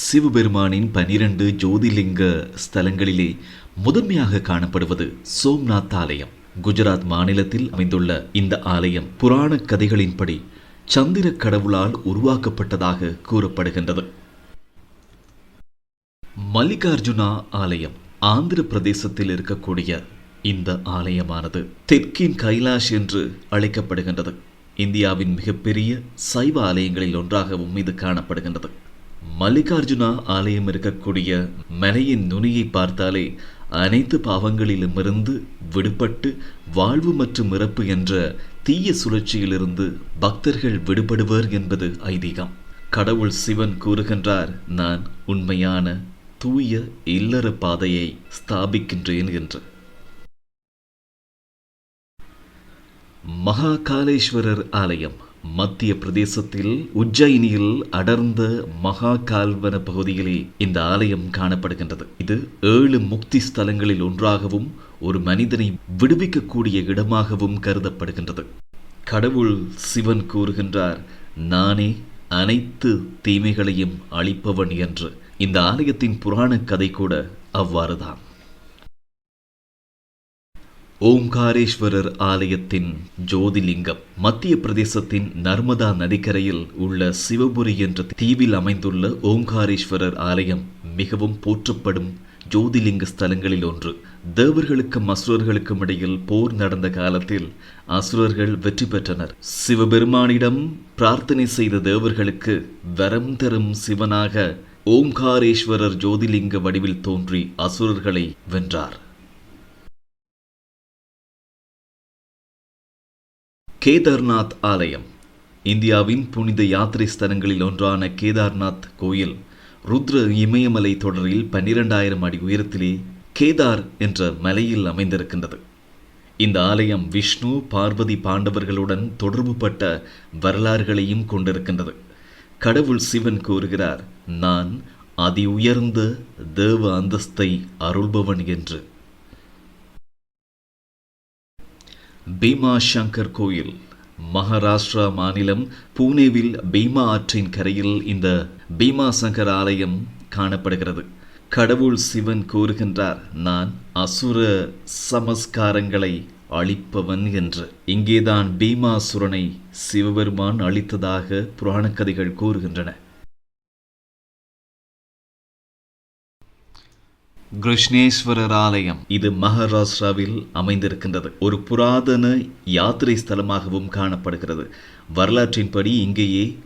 சிவபெருமானின் பனிரெண்டு ஜோதிலிங்க ஸ்தலங்களிலே முதன்மையாக காணப்படுவது சோம்நாத் ஆலயம். குஜராத் மாநிலத்தில் அமைந்துள்ள இந்த ஆலயம் புராண கதைகளின்படி சந்திர கடவுளால் உருவாக்கப்பட்டதாக கூறப்படுகின்றது. மல்லிகார்ஜுனா ஆலயம் ஆந்திர பிரதேசத்தில் இருக்கக்கூடிய இந்த ஆலயமானது தெற்கின் கைலாஷ் என்று அழைக்கப்படுகின்றது. இந்தியாவின் மிகப்பெரிய சைவ ஆலயங்களில் ஒன்றாகவும் இது காணப்படுகின்றது. மல்லிகார்ஜுனா ஆலயம் இருக்கக்கூடிய மலையின் நுனியை பார்த்தாலே அனைத்து பாவங்களிலுமிருந்து விடுபட்டு வாழ்வு மற்றும் இறப்பு என்ற தீய சுழற்சியிலிருந்து பக்தர்கள் விடுபடுவர் என்பது ஐதீகம். கடவுள் சிவன் கூறுகின்றார் நான் உண்மையான தூய இல்லற பாதையை ஸ்தாபிக்கின்றேன் என்று. மகாகாலேஸ்வரர் ஆலயம். மத்திய பிரதேசத்தில் உஜ்ஜயினியில் அடர்ந்த மகாகால்வன பகுதியிலே இந்த ஆலயம் காணப்படுகின்றது. இது ஏழு முக்தி ஸ்தலங்களில் ஒன்றாகவும் ஒரு மனிதனை விடுவிக்கக்கூடிய இடமாகவும் கருதப்படுகின்றது. கடவுள் சிவன் கூறுகின்றார் நானே அனைத்து தீமைகளையும் அழிப்பவன் என்று. இந்த ஆலயத்தின் புராண கதை கூட அவ்வாறுதான். ஓம்காரேஸ்வரர் ஆலயத்தின் ஜோதிலிங்கம் மத்திய பிரதேசத்தின் நர்மதா நதிக்கரையில் உள்ள சிவபுரி என்ற தீவில் அமைந்துள்ள ஓம்காரேஸ்வரர் ஆலயம் மிகவும் போற்றப்படும் ஜோதிலிங்க ஸ்தலங்களில் ஒன்று. தேவர்களுக்கும் அசுரர்களுக்கும் இடையில் போர் நடந்த காலத்தில் அசுரர்கள் வெற்றி பெற்றனர். சிவபெருமானிடம் பிரார்த்தனை செய்த தேவர்களுக்கு வரம் தரும் சிவனாக ஓம்காரேஸ்வரர் ஜோதிலிங்க வடிவில் தோன்றி அசுரர்களை வென்றார். கேதார்நாத் ஆலயம். இந்தியாவின் புனித யாத்திரை ஸ்தலங்களில் ஒன்றான கேதார்நாத் கோயில் ருத்ர இமயமலை தொடரில் பன்னிரெண்டாயிரம் அடி உயரத்திலே கேதார் என்ற மலையில் அமைந்திருக்கின்றது. இந்த ஆலயம் விஷ்ணு பார்வதி பாண்டவர்களுடன் தொடர்புபட்ட வரலாறுகளையும் கொண்டிருக்கின்றது. கடவுள் சிவன் கூறுகிறார் நான் அதி உயர்ந்த தேவ அந்தஸ்தை அருள்பவன் என்று. பீமா சங்கர் கோயில் மகாராஷ்டிரா மாநிலம் பூனேவில் பீமா ஆற்றின் கரையில் இந்த பீமா சங்கர் ஆலயம் காணப்படுகிறது. கடவுள் சிவன் கூறுகின்றார் நான் அசுர சமஸ்காரங்களை அழிப்பவன் என்று. இங்கேதான் பீமாசுரனை சிவபெருமான் அழித்ததாக புராணக் கதைகள் கூறுகின்றன. கிருஷ்ணேஸ்வரர் ஆலயம் இது மகாராஷ்டிராவில் அமைந்திருக்கின்றது. ஒரு புராதன யாத்திரை ஸ்தலமாகவும் காணப்படுகிறது. வரலாற்றின்படி இங்கேயே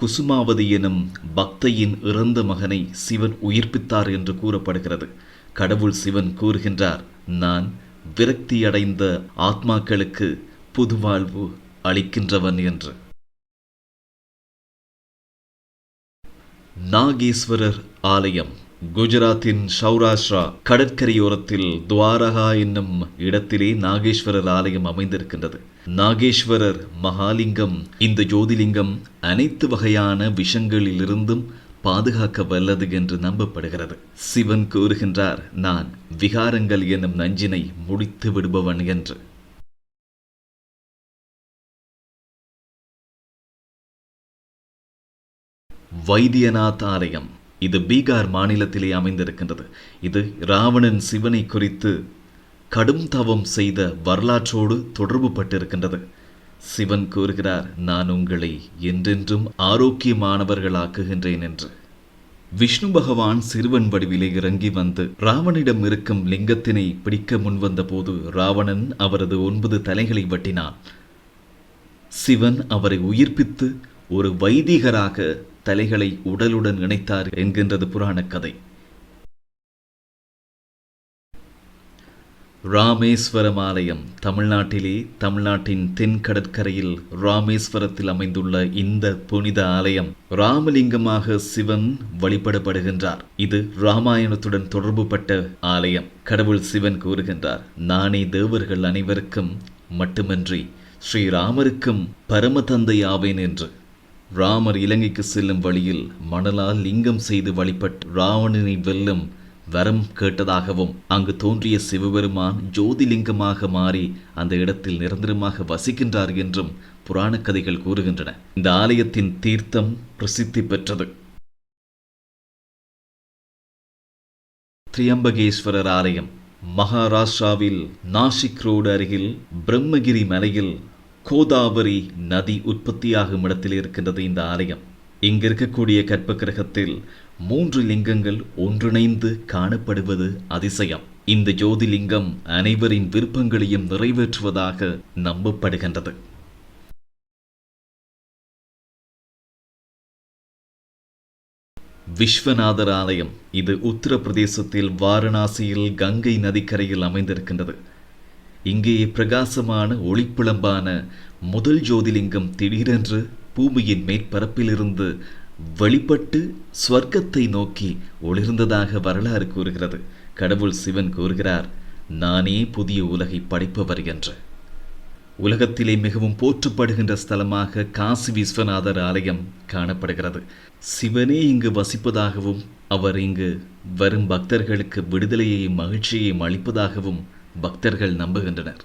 குசுமாவதி எனும் பக்தையின் இறந்த மகனை சிவன் உயிர்ப்பித்தார் என்று கூறப்படுகிறது. கடவுள் சிவன் கூறுகின்றார் நான் விரக்தியடைந்த ஆத்மாக்களுக்கு புதுவாழ்வு அளிக்கின்றவன் என்று. நாகேஸ்வரர் ஆலயம். குஜராத்தின் சௌராஷ்டிரா கடற்கரையோரத்தில் துவாரகா என்னும் இடத்திலே நாகேஸ்வரர் ஆலயம் அமைந்திருக்கின்றது. நாகேஸ்வரர் மகாலிங்கம் இந்த ஜோதிலிங்கம் அனைத்து வகையான விஷங்களிலிருந்தும் பாதுகாக்க வல்லது என்று நம்பப்படுகிறது. சிவன் கூறுகின்றார் நான் விகாரங்கள் என்னும் நஞ்சினை முடித்து விடுபவன் என்று. வைத்தியநாத் ஆலயம் இது பீகார் மாநிலத்திலே அமைந்திருக்கின்றது. இது ராவணன் சிவனை குறித்து கடும் தவம் செய்த வரலாற்றோடு தொடர்பு பட்டிருக்கின்றது சிவன் கூறுகிறார் நான் உங்களை என்றென்றும் ஆரோக்கியமானவர்களாக்குகின்றேன் என்று. விஷ்ணு பகவான் சிறுவன் வடிவிலே இறங்கி வந்து ராவனிடம் இருக்கும் லிங்கத்தினை பிடிக்க முன்வந்த போது ராவணன் அவரது ஒன்பது தலைகளை வெட்டினான். சிவன் அவரை உயிர்ப்பித்து ஒரு வைதிகராக தலைகளை உடலுடன் இணைத்தார் என்கின்றது புராண கதை ராமேஸ்வரம் ஆலயம் தமிழ்நாட்டிலே தமிழ்நாட்டின் தென் கடற்கரையில் ராமேஸ்வரத்தில் அமைந்துள்ள இந்த புனித ஆலயம் ராமலிங்கமாக சிவன் வழிபடப்படுகின்றார். இது ராமாயணத்துடன் தொடர்புபட்ட ஆலயம் கடவுள் சிவன் கூறுகின்றார். நானே தேவர்கள் அனைவருக்கும் மட்டுமன்றி ஸ்ரீராமருக்கும் பரமதந்தை ஆவேன் என்று ராமர் இலங்கைக்கு செல்லும் வழியில் மணலால் லிங்கம் செய்து வழிபட்டு ராவணனை வெல்லும் வரம் கேட்டதாகவும் அங்கு தோன்றிய சிவபெருமான் ஜோதிலிங்கமாக மாறி அந்த இடத்தில் நிரந்தரமாக வசிக்கின்றார் என்றும் புராண கதைகள் கூறுகின்றன. இந்த ஆலயத்தின் தீர்த்தம் பிரசித்தி பெற்றது. திரியம்பகேஸ்வரர் ஆலயம் மகாராஷ்டிராவில் நாசிக் ரோடு அருகில் பிரம்மகிரி மலையில் கோதாவரி நதி உற்பத்தியாகும் இடத்தில் இருக்கின்றது இந்த ஆலயம். இங்கு இருக்கக்கூடிய கற்ப கிரகத்தில் மூன்று லிங்கங்கள் ஒன்றிணைந்து காணப்படுவது அதிசயம். இந்த ஜோதிலிங்கம் அனைவரின் விருப்பங்களையும் நிறைவேற்றுவதாக நம்பப்படுகின்றது. விஸ்வநாதர் ஆலயம் இது உத்தரப்பிரதேசத்தில் வாரணாசியில் கங்கை நதிக்கரையில் அமைந்திருக்கின்றது. இங்கே பிரகாசமான ஒளிப்பிளம்பான முதல் ஜோதிலிங்கம் திடீரென்று பூமியின் மேற்பரப்பிலிருந்து வெளிப்பட்டு ஸ்வர்க்கத்தை நோக்கி ஒளிர்ந்ததாக வரலாறு கூறுகிறது. கடவுள் சிவன் கூறுகிறார் நானே புதிய உலகை படைப்பவர் என்று. உலகத்திலே மிகவும் போற்றப்படுகின்ற ஸ்தலமாக காசி விஸ்வநாதர் ஆலயம் காணப்படுகிறது. சிவனே இங்கு வசிப்பதாகவும் அவர் இங்கு வரும் பக்தர்களுக்கு விடுதலையையும் மகிழ்ச்சியையும் அளிப்பதாகவும் பக்தர்கள் நம்புகின்றனர்.